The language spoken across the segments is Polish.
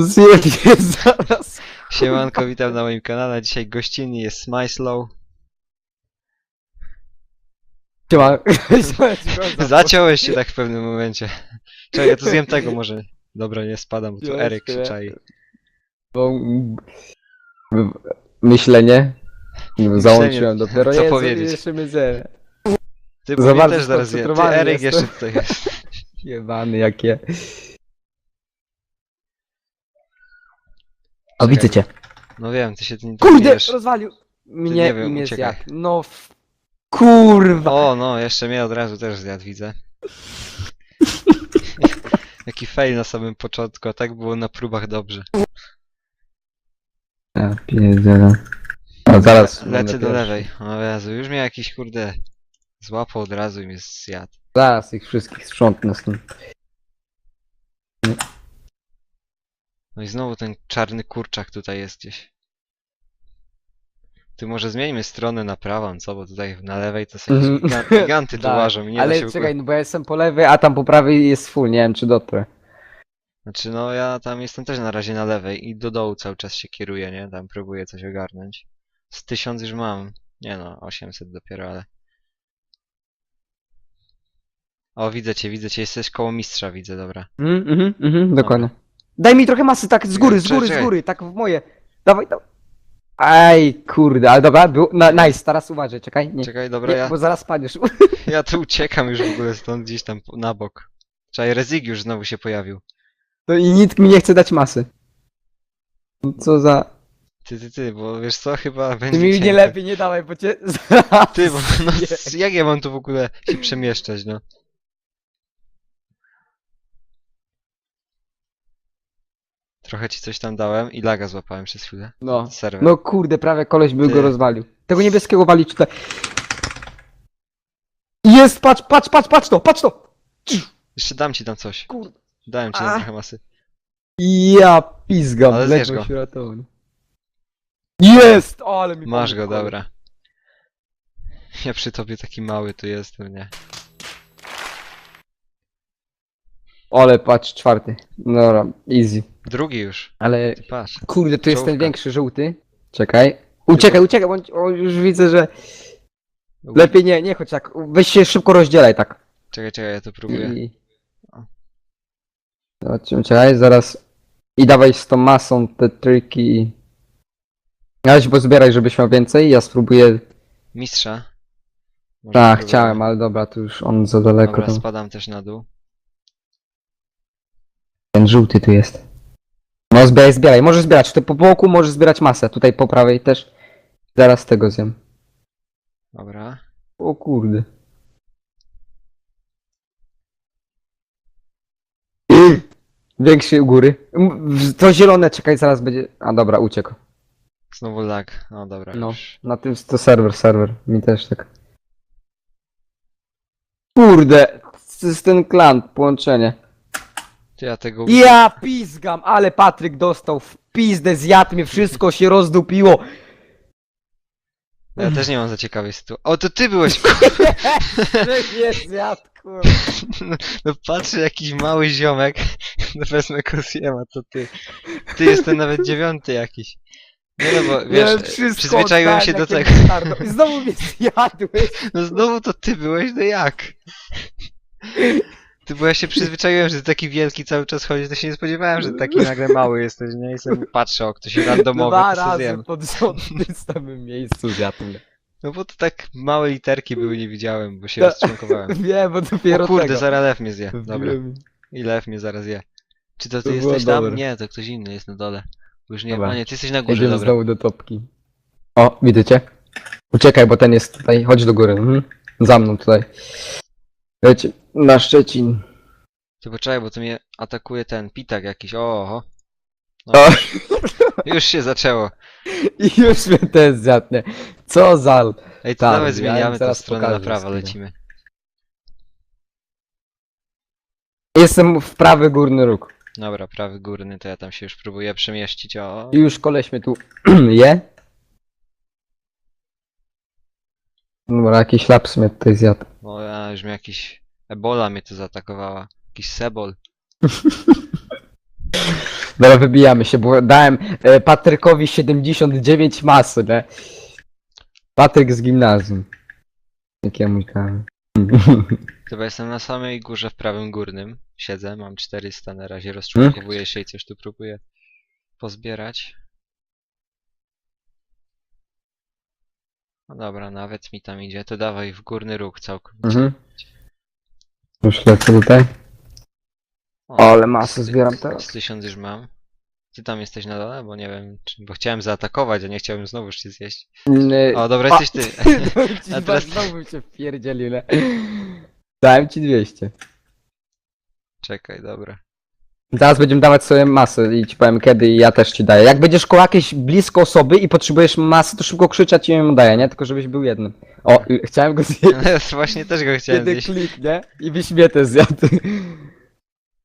Zjednie zaraz. Siemanko, witam na moim kanale. Dzisiaj gościnny jest Smyslow. Siema. Zaciąłeś się tak w pewnym momencie. Czekaj, ja to zjem tego może. Dobra, nie spadam, bo tu Eryk się czai. Bo, Myślenie. Załączyłem dopiero. Co Jezu, powiedzieć? Jeszcze mnie zje. Ty, Za bardzo też zaraz je. Ty, Eryk jeszcze tutaj jest. Jebany jakie. O, widzę cię. No wiem, ty się tym Kurde, wiesz. rozwalił. nie Mnie wiem, i mnie uciekaj. zjadł. No f... Kurwa. O, no, jeszcze mnie od razu też zjadł, widzę. Jaki fail na samym początku, a tak było na próbach dobrze. Ja pierdzielę. A zaraz. Lecę do lewej. O Jezu, już mnie jakiś kurde złapał od razu i mnie zjadł. Zaraz ich wszystkich sprzątnę stąd. No i znowu ten czarny kurczak tutaj jest gdzieś. Ty może zmieńmy stronę na prawą, co? Bo tutaj na lewej to są Mhm. jakieś giga- giganty tu Tak, łażą i nie da Ale się w czekaj, ogóle... no bo ja jestem po lewej, a tam po prawej jest full, nie wiem czy dotrę. Znaczy no ja tam jestem też na razie na lewej i do dołu cały czas się kieruję, nie? Tam próbuję coś ogarnąć. Z tysiąc już mam. Nie no, 800 dopiero, ale... O, widzę cię, widzę cię, jesteś koło mistrza, widzę, dobra. Mhm, mhm, mhm, dokładnie. Daj mi trochę masy, tak z góry, z góry, z góry, tak w moje. Dawaj, dawaj. Aj, kurde, ale dobra, był, na, nice, teraz uważaj, czekaj, nie. Czekaj, dobra, nie ja, Bo zaraz spadniesz. ja tu uciekam już w ogóle stąd gdzieś tam po- na bok. Czekaj, Rezig już znowu się pojawił. No i nikt mi nie chce dać masy. Co za... Ty, ty, ty, bo wiesz co, chyba Ty będzie mi nie lepiej nie dawaj, bo cię Ty, bo no, jak ja mam tu w ogóle się przemieszczać, no? Trochę ci coś tam dałem i laga złapałem przez chwilę. No, Serwer. no kurde, prawie koleś by Ty. go rozwalił. Tego niebieskiego walić tutaj. Jest, patrz, patrz, patrz, patrz to, patrz to! Jeszcze dam ci tam coś. Kurde. Dałem ci A. tam trochę masy. Ja pizgam, Ale zjesz ledwo go. się. Jest! Ale mi Masz go, dobra. Ja przy tobie taki mały tu jestem, nie? Ale patrz, czwarty. Dobra, easy. Drugi już. Ale Ty patrz. kurde, tu jest ten Czołówka. większy, żółty. Czekaj. Uciekaj, uciekaj, bądź, o, już widzę, że lepiej nie, nie chodź tak. Weź się szybko rozdzielaj tak. Czekaj, czekaj, ja to próbuję. I... Zobaczymy, czekaj, zaraz. I dawaj z tą masą te triki. Ale się pozbieraj, żebyś miał więcej. Ja spróbuję. Mistrza. Może Tak, chciałem, ale dobra, tu już on za daleko. Dobra, Tam. spadam też na dół. Ten żółty tu jest. No zbieraj, zbieraj. Możesz zbierać. Tutaj po boku możesz zbierać masę. Tutaj po prawej też. Zaraz tego zjem. Dobra. O kurde. Większy u góry. M- To zielone, czekaj, zaraz będzie. A dobra, uciekł. Znowu lag. No dobra, No. już. Na tym to serwer, serwer. Mi też tak. Kurde, to jest ten klan, połączenie. Ja tego... Ja pizgam, ale Patryk dostał w pizdę, zjadł mnie, wszystko się rozdupiło. Ja też nie mam za ciekawej sytuacji. O, to ty byłeś! Nie zjadł, kurwa. No patrzę, jakiś mały ziomek. No wezmę Kosiema, to ty. Ty jestem nawet dziewiąty jakiś. Nie no bo Miałem wiesz, wszystko przyzwyczaiłem się do tego. I znowu mnie zjadłeś. No znowu to ty byłeś, no jak? Ty, bo ja się przyzwyczaiłem, że ty taki wielki cały czas chodzisz, to się nie spodziewałem, że taki nagle mały jesteś, nie? I sobie patrzę, o, ktoś randomowy, Dwa to razy zjem. pod rząd w samym miejscu zjadł mnie. No bo to tak małe literki były, nie widziałem, bo się Ta- rozczłonkowałem. Wiem, bo dopiero O kurde, tego. zaraz lew mnie zje. Dobra. I lew mnie zaraz je. Czy to ty To było jesteś tam? dobre. Nie, to ktoś inny jest na dole. Bo Już nie, Dobra. a nie, ty jesteś na górze, Jedziemy dobra. znowu do topki. O, widzicie? Uciekaj, bo ten jest tutaj. Chodź do góry. Mhm. Za mną tutaj. Lecie na Szczecin. Ty poczekaj, bo to mnie atakuje ten pitak jakiś. Oho. No, O. Już się zaczęło. I już mnie ten zjadnie. Co za... Ej, to Tak, nawet ja zmieniamy tę zaraz stronę na prawo, lecimy. Jestem w prawy górny róg. Dobra, prawy górny, to ja tam się już próbuję przemieścić. O, I już koleś mnie tu je. Dobra, jakiś laps mnie tutaj zjadł. o ja już mnie jakiś Ebola mnie tu zaatakowała. Jakiś sebol. Dobra, wybijamy się, bo dałem e, Patrykowi 79 masy, nie? Patryk z gimnazjum. Jakie mój kamer. Chyba jestem na samej górze w prawym górnym. Siedzę, mam 400 na razie, rozczłonkowuję się i coś tu próbuję pozbierać. No dobra, nawet mi tam idzie. To dawaj w górny róg całkowicie. Mhm. Już lecę tutaj. O, ale masę zbieram z teraz. tysiąc już mam. Ty tam jesteś na dole? Bo nie wiem, czy... bo chciałem zaatakować, a nie chciałem znowuż cię zjeść. Nie. O, dobra, jesteś ty. ci A teraz- znowu bym się wpierdzielił, nie? Dałem ci 200. Czekaj, dobra. Teraz będziemy dawać sobie masę i ci powiem kiedy i ja też ci daję. Jak będziesz koło jakiejś blisko osoby i potrzebujesz masy, to szybko krzycz, ja ci ją daję, nie? Tylko żebyś był jednym. O, y, chciałem go zjeść. Właśnie też go chciałem Jeden zjeść. klik, nie? I byś mnie też zjadł.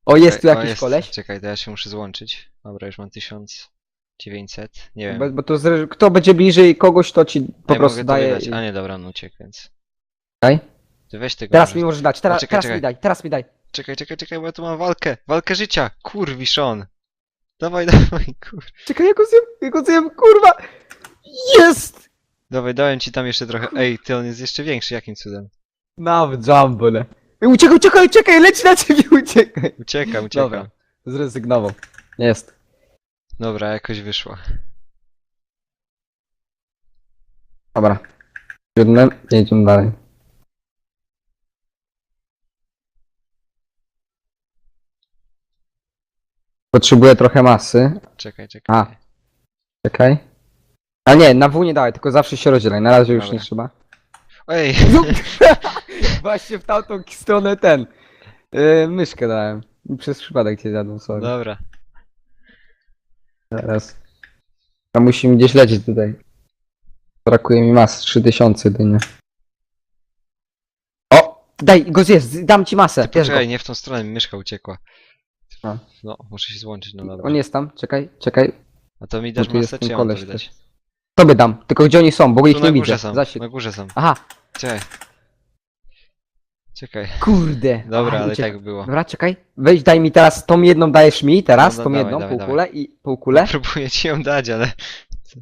O, jest tu Czekaj, o, jakiś jest. koleś? Czekaj, to ja się muszę złączyć. Dobra, już mam 1900. Nie wiem. Bo, bo to zre- kto będzie bliżej kogoś, to ci po prostu mogę daje. I- A nie, dobra, on uciekł, więc. Daj. Ty weź tego. Teraz może- mi możesz dać, teraz, czekaj, teraz czekaj. mi daj, teraz mi daj. Czekaj, czekaj, czekaj, bo ja tu mam walkę. Walkę życia. Kurwiszon. Dawaj, dawaj, kur... Czekaj, ja go zjem, ja go zjem, kurwa! Jest! Dawaj, dałem ci tam jeszcze trochę. Ej, ty on jest jeszcze większy, jakim cudem? Nawet? Ej, Uciekaj, uciekaj, uciekaj, leć na ciebie, uciekaj! Uciekam, uciekam. Dobra. Dobra, Zrezygnował. Jest. jakoś wyszło. Dobra. Siódmy, jedziemy dalej. Potrzebuję trochę masy. Czekaj, czekaj. A. Czekaj. A nie, na W nie dawaj, tylko zawsze się rozdzielaj. Na razie już Dobra. nie trzeba. Ej, Właśnie w tamtą stronę ten. Yy, myszkę dałem. Przez przypadek cię zjadłem, sorry. dobra. Teraz. A musimy gdzieś lecieć tutaj. Brakuje mi masy, 3000 dynie. O! Daj, go zjedz, dam ci masę, bierz go. poczekaj, nie w tą stronę, mi myszka uciekła. A. No, muszę się złączyć, no dobra. On jest tam, czekaj, czekaj. A to mi dasz tu jest masę, ten czy ja mam koleś tobie dać? Tobie dam, tylko gdzie oni są, bo ich Tu nie na górze widzę. są, Zasięg. na górze są. Aha, Czekaj. Czekaj. kurde. Dobra, ale i tak było. Dobra, czekaj. Weź, daj mi teraz tą jedną dajesz mi, teraz No, no, tą dawaj, jedną, dawaj, półkulę i półkulę. Próbuję ci ją dać, ale...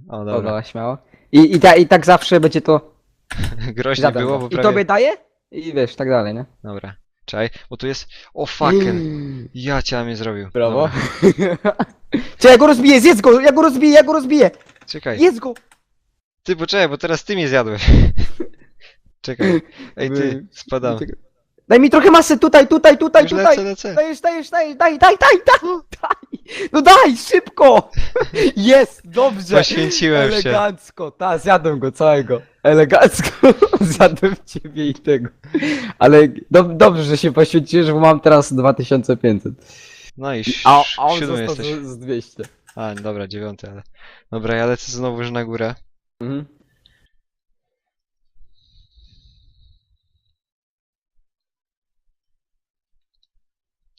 O, dobra. dobra, śmiało. I, i, ta, I tak zawsze będzie to Groźnie żaden było, bo I prawie... tobie daję i wiesz, tak dalej, nie? Dobra. Czekaj, bo tu jest... O, fucking. Ja cię mnie zrobił. Brawo. Dobra. Czy ja go rozbiję, zjedz go, ja go rozbiję, ja go rozbiję! Czekaj. Jedz go! Ty poczekaj, bo teraz ty mnie zjadłeś. Czekaj. Ej, ty, spadam. Daj mi trochę masy, tutaj, tutaj, tutaj, Już tutaj! lecę, lecę. Dajesz, dajesz, dajesz, daj, daj, daj, daj, daj! No daj, szybko! Jest, dobrze! Poświęciłem się. Elegancko, ta, zjadłem go całego. Elegancko, zjadłem ciebie i tego. Ale do, dobrze, że się poświęciłeś, bo mam teraz 2500. No i A, a on siódmy został jesteś. z, z 200. A, dobra, dziewiąty, ale... Dobra, ja lecę znowu już na górę. Mhm.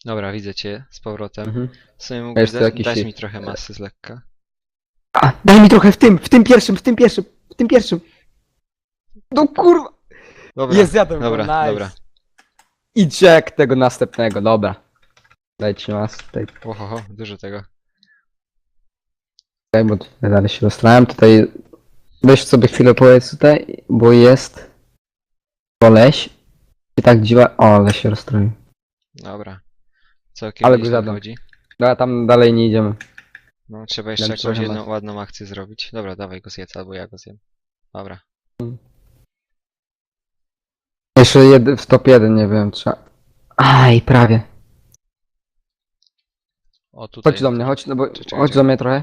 Dobra, widzę cię z powrotem. Mhm. W sumie mógłbyś Jest da jakiś dać mi trochę masy z lekka. A, daj mi trochę w tym, w tym pierwszym, w tym pierwszym, w tym pierwszym. No kurwa. Dobra, Jest, zjadłem dobra, go, nice. dobra. I check tego następnego, dobra. Dajcie mas tutaj, Ohoho, dużo tego. tutaj, bo tutaj dalej się rozstrałem. Tutaj weź sobie chwilę powiedz tutaj, bo jest koleś. I tak dziwa. O, ale się rozstroił. Dobra. Całkiem Ale go nieźle zjadłem. chodzi. Dobra, tam dalej nie idziemy. No, trzeba jeszcze Dam jakąś trochę jedną masy. ładną akcję zrobić. Dobra, dawaj go zjedz, albo ja go zjem. Dobra. Jeszcze jedy, w top 1 nie wiem, trzeba. Aj, prawie. O, tutaj. Chodź do mnie, chodź, no bo czekaj, chodź czekaj. do mnie trochę.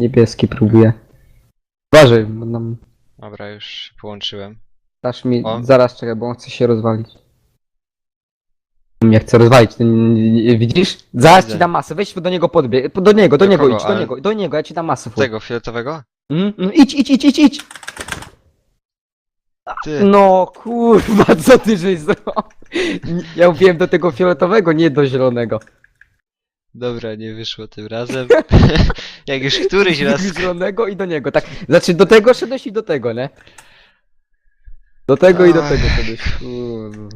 Niebieski próbuje. Uważaj, bo nam Dobra, już połączyłem. dasz mi, O. zaraz czekaj, bo on chce się rozwalić. Nie chce rozwalić, nie- widzisz? Zaraz Widzę. ci dam masę, weź do niego podbieg, do niego, do, Do niego kogo? idź, do Ale- niego, do niego, ja ci dam masę. full. Tego, fioletowego? Mhm, mhm, idź, idź, idź, idź, idź! Ty! No kurwa, co ty żeś zrobił? Ja mówiłem do tego fioletowego, nie do zielonego. Dobra, nie wyszło tym razem. Jak już któryś raz. Do zielonego i do niego, tak. Znaczy do tego szedłeś i do tego, nie? Do tego i do tego szedłeś. Kurwa.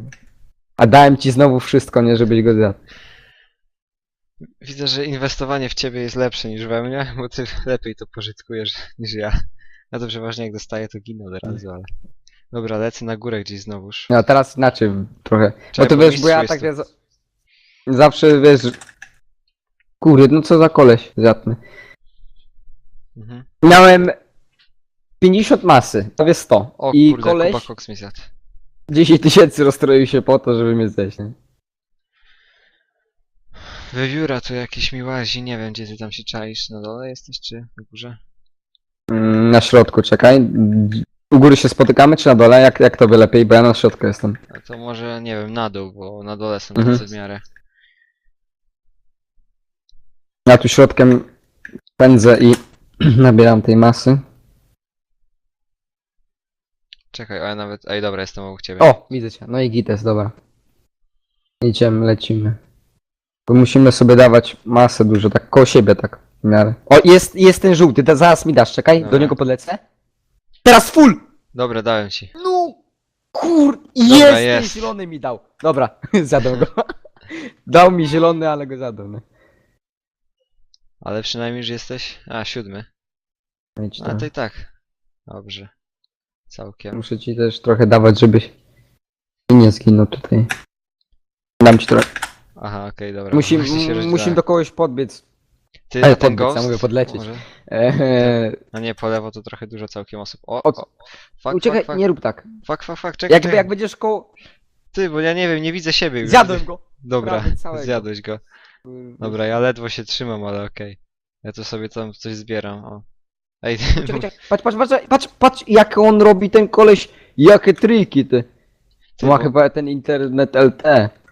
A dałem ci znowu wszystko, nie żebyś go zjadł. Widzę, że inwestowanie w ciebie jest lepsze niż we mnie, bo ty lepiej to pożytkujesz niż ja. Ja to przeważnie jak dostaję, to ginę od razu, ale... Dobra, lecę na górę gdzieś znowuż. No teraz inaczej trochę. Bo Czekaj, to bo wiesz, bo ja tak wiesz, zawsze wiesz... Kurde, no co za koleś zjadny. Mhm. Miałem 50 masy, prawie 100. O I kurde, koleś Kuba mi zjadł. 10 tysięcy rozstroił się po to, żeby mnie zjeść, nie? Wywióra tu jakiś mi łazi, nie wiem gdzie ty tam się czaisz, na dole jesteś czy na górze? Mm, Na środku, czekaj. U góry się spotykamy, czy na dole? Jak, jak to by lepiej? Bo ja na środku jestem. A to może, nie wiem, na dół, bo na dole są Mhm. tacy w miarę. Ja tu środkiem pędzę i nabieram tej masy. Czekaj, o ja nawet, ej dobra, jestem obok ciebie. O, widzę cię. No i gites, dobra. Idziemy, lecimy. Bo musimy sobie dawać masę dużo, tak koło siebie, tak w miarę. O, jest, jest ten żółty, to zaraz mi dasz, czekaj, do Dobra. niego podlecę. Teraz full! Dobra, dałem ci. No, kur... Jest, ten jest. zielony mi dał. Dobra, zjadłem go. Dał mi zielony, ale go zjadłem. no. Ale przynajmniej już jesteś, a siódmy. Idź A tam. to i tak. Dobrze. Całkiem. Muszę ci też trochę dawać, żebyś nie zginął tutaj. Dam ci trochę. Aha, okej, dobra. Musim, właśnie się musimy rozdzielałem. do kogoś podbiec. Ty na ten podbiec, ghost? ja mówię podlecieć. Może? Eee, A nie, po lewo to trochę dużo całkiem osób. O, O, o. Fuck, uciekaj, fuck, fuck, nie rób tak. fuck, fuck, fuck, czekaj, Jak, czekaj. jak będziesz koło... Ty, bo ja nie wiem, nie widzę siebie już. Zjadłem go. Dobra, prawie całego. zjadłeś go. Dobra, ja ledwo się trzymam, ale okej. Ja to sobie tam coś zbieram, o. Ej, Czekaj, czekaj. Patrz, patrz, patrz, patrz, patrz, jak on robi ten koleś, jakie triki ty. ty, Ma bo, chyba ten internet LT.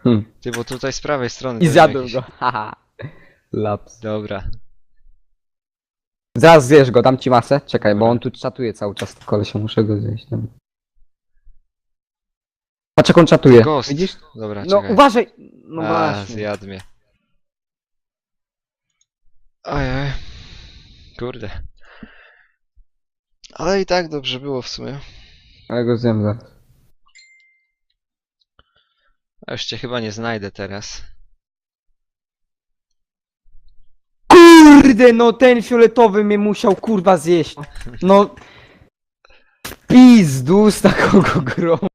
Hm. ty, bo tutaj z prawej strony... I to zjadłem jakiś- go, haha. Laps. Dobra. Zaraz zjesz go, dam ci masę. Czekaj, bo on tu czatuje cały czas, kolesia, muszę go zjeść. Dobra. Patrz jak on czatuje. Ghost. Widzisz? Dobra, No czekaj. uważaj! No A, właśnie. zjadł mnie. Ojej. Kurde. Ale i tak dobrze było w sumie. Ale go zjem zaraz. A już cię chyba nie znajdę teraz. Kurde, no ten fioletowy mnie musiał kurwa zjeść. No. Pizdu z takiego gromu.